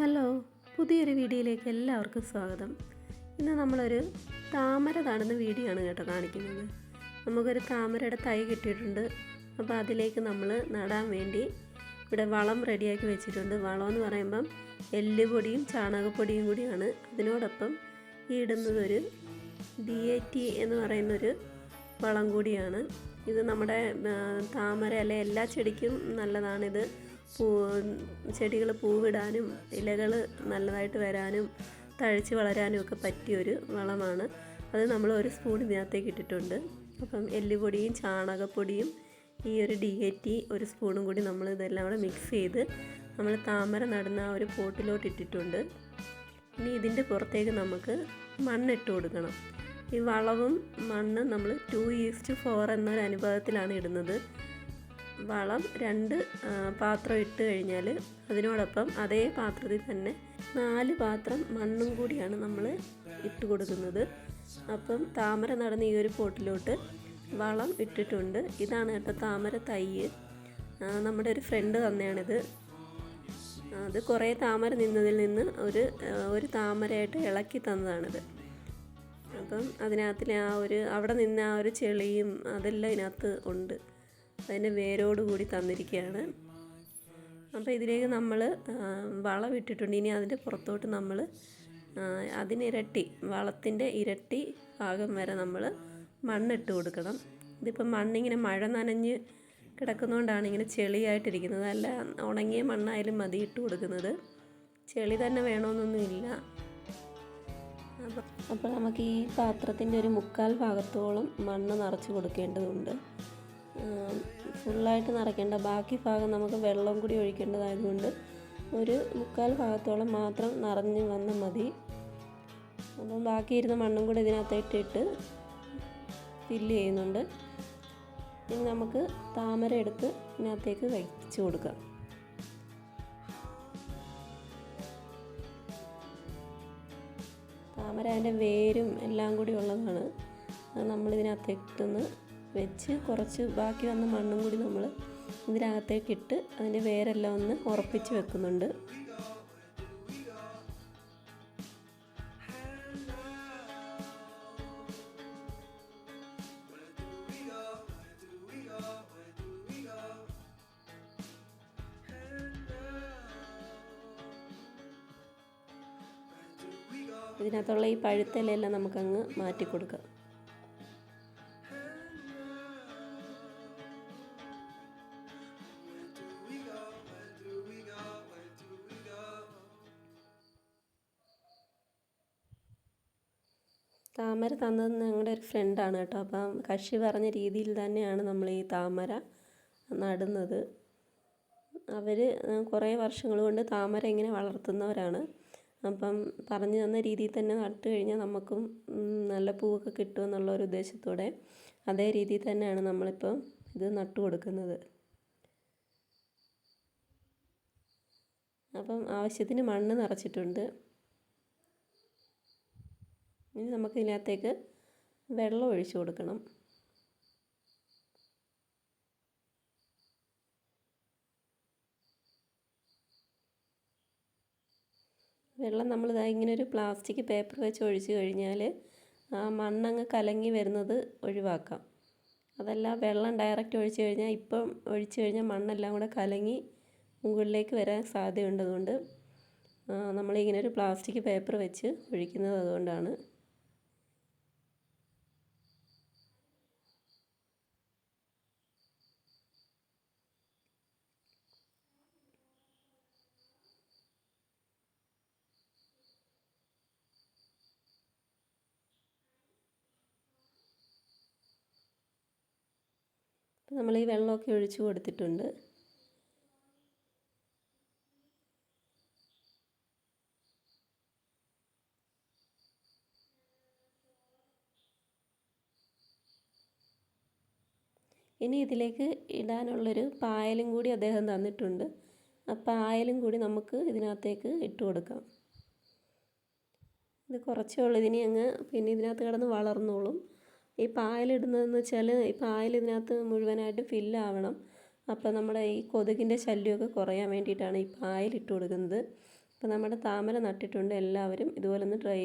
Hello പുതിയൊരു വീഡിയോയിലേക്ക് എല്ലാവർക്കും സ്വാഗതം. ഇന്ന് നമ്മളൊരു താമര നടുന്ന വീഡിയോ ആണ് കേട്ടോ കാണിക്കുന്നത്. നമുക്കൊരു താമരയുടെ തൈ കിട്ടിയിട്ടുണ്ട്. അപ്പോൾ അതിലേക്ക് നമ്മൾ നടാൻ വേണ്ടി ഇവിടെ വളം റെഡിയാക്കി വെച്ചിട്ടുണ്ട്. വളം എന്ന് പറയുമ്പം എല്ലുപൊടിയും ചാണകപ്പൊടിയും കൂടിയാണ്. അതിനോടൊപ്പം ഈ ഇടുന്നതൊരു ഡി എ ടി എന്ന് പറയുന്നൊരു വളം കൂടിയാണ്. ഇത് നമ്മുടെ താമര അല്ലെ എല്ലാ ചെടിക്കും നല്ലതാണിത്. പൂ ചെടികൾ പൂവിടാനും ഇലകൾ നല്ലതായിട്ട് വരാനും തഴച്ച് വളരാനും ഒക്കെ പറ്റിയൊരു വളമാണ്. അത് നമ്മൾ ഒരു സ്പൂൺ ഇതിനകത്തേക്ക് ഇട്ടിട്ടുണ്ട്. അപ്പം എല്ലുപൊടിയും ചാണകപ്പൊടിയും ഈ ഒരു ഡി എ ടി ഒരു സ്പൂണും കൂടി നമ്മൾ ഇതെല്ലാം കൂടെ മിക്സ് ചെയ്ത് നമ്മൾ താമര നടുന്ന ആ ഒരു പോട്ടിലോട്ട് ഇട്ടിട്ടുണ്ട്. ഇനി ഇതിന്റെ പുറത്തേക്ക് നമുക്ക് മണ്ണിട്ട് കൊടുക്കണം. ഈ വളവും മണ്ണും നമ്മൾ ടു ഈസ്റ്റ് ഫോർ എന്നൊരു അനുപാതത്തിലാണ് ഇടുന്നത്. വളം രണ്ട് പാത്രം ഇട്ട് കഴിഞ്ഞാൽ അതിനോടൊപ്പം അതേ പാത്രത്തിൽ തന്നെ നാല് പാത്രം മണ്ണും കൂടിയാണ് നമ്മൾ ഇട്ട് കൊടുക്കുന്നത്. അപ്പം താമര നടന്ന ഈ ഒരു പോട്ടിലോട്ട് വളം ഇട്ടിട്ടുണ്ട്. ഇതാണ് കേട്ടോ താമര തൈ നമ്മുടെ ഒരു ഫ്രണ്ട് തന്നെയാണിത്. അത് കുറേ താമര നിന്നതിൽ നിന്ന് ഒരു ഒരു താമരയായിട്ട് ഇളക്കി തന്നതാണിത്. അപ്പം അതിനകത്തിലെ ആ ഒരു അവിടെ നിന്ന് ആ ഒരു ചെളിയും അതെല്ലാം ഇതിനകത്ത് ഉണ്ട്. അതിന്റെ വേരോട് കൂടി തന്നിരിക്കുകയാണ്. അപ്പോൾ ഇതിലേക്ക് നമ്മൾ വളം ഇട്ടിട്ടുണ്ട്. ഇനി അതിന്റെ പുറത്തോട്ട് നമ്മൾ അതിനിരട്ടി വളത്തിന്റെ ഇരട്ടി ഭാഗം വരെ നമ്മൾ മണ്ണിട്ട് കൊടുക്കണം. ഇതിപ്പോൾ മണ്ണിങ്ങനെ മഴ നനഞ്ഞ് കിടക്കുന്നതുകൊണ്ടാണ് ഇങ്ങനെ ചെളിയായിട്ടിരിക്കുന്നത്. അല്ല ഉണങ്ങിയ മണ്ണായാലും മതി ഇട്ട് കൊടുക്കുന്നത്. ചെളി തന്നെ വേണമെന്നൊന്നുമില്ല അപ്പോൾ നമുക്ക് ഈ പാത്രത്തിന്റെ ഒരു മുക്കാൽ ഭാഗത്തോളം മണ്ണ് നിറച്ച് കൊടുക്കേണ്ടതുണ്ട്. ഫുള്ളായിട്ട് നിറയ്ക്കേണ്ട. ബാക്കി ഭാഗം നമുക്ക് വെള്ളം കൂടി ഒഴിക്കേണ്ടതായതുകൊണ്ട് ഒരു മുക്കാൽ ഭാഗത്തോളം മാത്രം നിറഞ്ഞ് വന്നാൽ മതി. അപ്പം ബാക്കി ഇരുന്ന മണ്ണും കൂടി ഇതിനകത്തിട്ടിട്ട് ഫില്ല് ചെയ്യുന്നുണ്ട്. ഇനി നമുക്ക് താമര എടുത്ത് ഇതിനകത്തേക്ക് വെച്ച് കൊടുക്കാം. താമര അതിന്റെ വേരും എല്ലാം കൂടി ഉള്ളതാണ്. നമ്മളിതിനകത്തേക്കൊന്ന് വെച്ച് കുറച്ച് ബാക്കി വന്ന മണ്ണും കൂടി നമ്മൾ ഇതിനകത്തേക്ക് ഇട്ട് അതിന്റെ വേരെല്ലാം ഒന്ന് ഉറപ്പിച്ച് വെക്കുന്നുണ്ട്. ഇതിനകത്തുള്ള ഈ പഴുത്തലയെല്ലാം നമുക്കങ്ങ് മാറ്റി കൊടുക്കാം താമര തന്നത് ഞങ്ങളുടെ ഒരു ഫ്രണ്ടാണ് കേട്ടോ. അപ്പം കക്ഷി പറഞ്ഞ രീതിയിൽ തന്നെയാണ് നമ്മൾ ഈ താമര നടുന്നത്. അവർ കുറേ വർഷങ്ങൾ കൊണ്ട് താമര ഇങ്ങനെ വളർത്തുന്നവരാണ്. അപ്പം പറഞ്ഞു തന്ന രീതിയിൽ തന്നെ നട്ട് കഴിഞ്ഞാൽ നമുക്കും നല്ല പൂവൊക്കെ കിട്ടുമെന്നുള്ള ഒരു ഉദ്ദേശത്തോടെ അതേ രീതിയിൽ തന്നെയാണ് നമ്മളിപ്പോൾ ഇത് നട്ടു കൊടുക്കുന്നത്. അപ്പം ആവശ്യത്തിന് മണ്ണ് നിറച്ചിട്ടുണ്ട്. ഇനി നമുക്ക് ഇതിനകത്തേക്ക് വെള്ളം ഒഴിച്ചു കൊടുക്കണം. വെള്ളം നമ്മൾ ഇതാ ഇങ്ങനെ ഒരു പ്ലാസ്റ്റിക് പേപ്പർ വെച്ച് ഒഴിച്ച് കഴിഞ്ഞാൽ ആ മണ്ണങ്ങ് കലങ്ങി വരുന്നത് ഒഴിവാക്കാം. അതല്ല വെള്ളം ഡയറക്റ്റ് ഒഴിച്ച് കഴിഞ്ഞാൽ ഇപ്പം ഒഴിച്ച് കഴിഞ്ഞാൽ മണ്ണെല്ലാം കൂടെ കലങ്ങി മുകളിലേക്ക് വരാൻ സാധ്യതയുണ്ട് അതുകൊണ്ട് ആ, നമ്മളിങ്ങനെ ഒരു പ്ലാസ്റ്റിക് പേപ്പർ വെച്ച് ഒഴിക്കുന്നത് അതുകൊണ്ടാണ്. അപ്പോൾ നമ്മൾ ഈ വെള്ളമൊക്കെ ഒഴിച്ചു കൊടുത്തിട്ടുണ്ട്. ഇനി ഇതിലേക്ക് ഇടാനുള്ളൊരു പായലും കൂടി അദ്ദേഹം തന്നിട്ടുണ്ട്. ആ പായലും കൂടി നമുക്ക് ഇതിനകത്തേക്ക് ഇട്ട് കൊടുക്കാം. ഇത് കുറച്ചേ ഉള്ളൂ. ഇതിനി അങ്ങ് പിന്നെ ഇതിനകത്ത് കിടന്ന് വളർന്നോളും. ഈ പായലിടുന്നതെന്ന് വെച്ചാൽ ഈ പായൽ ഇതിനകത്ത് മുഴുവനായിട്ട് ഫില്ലാവണം അപ്പോൾ നമ്മുടെ ഈ കൊതുകിന്റെ ശല്യമൊക്കെ കുറയാൻ വേണ്ടിയിട്ടാണ് ഈ പായൽ ഇട്ട് കൊടുക്കുന്നത്. അപ്പോൾ നമ്മുടെ താമര നട്ടിട്ടുണ്ട്. എല്ലാവരും ഇതുപോലെ ഒന്ന് ട്രൈ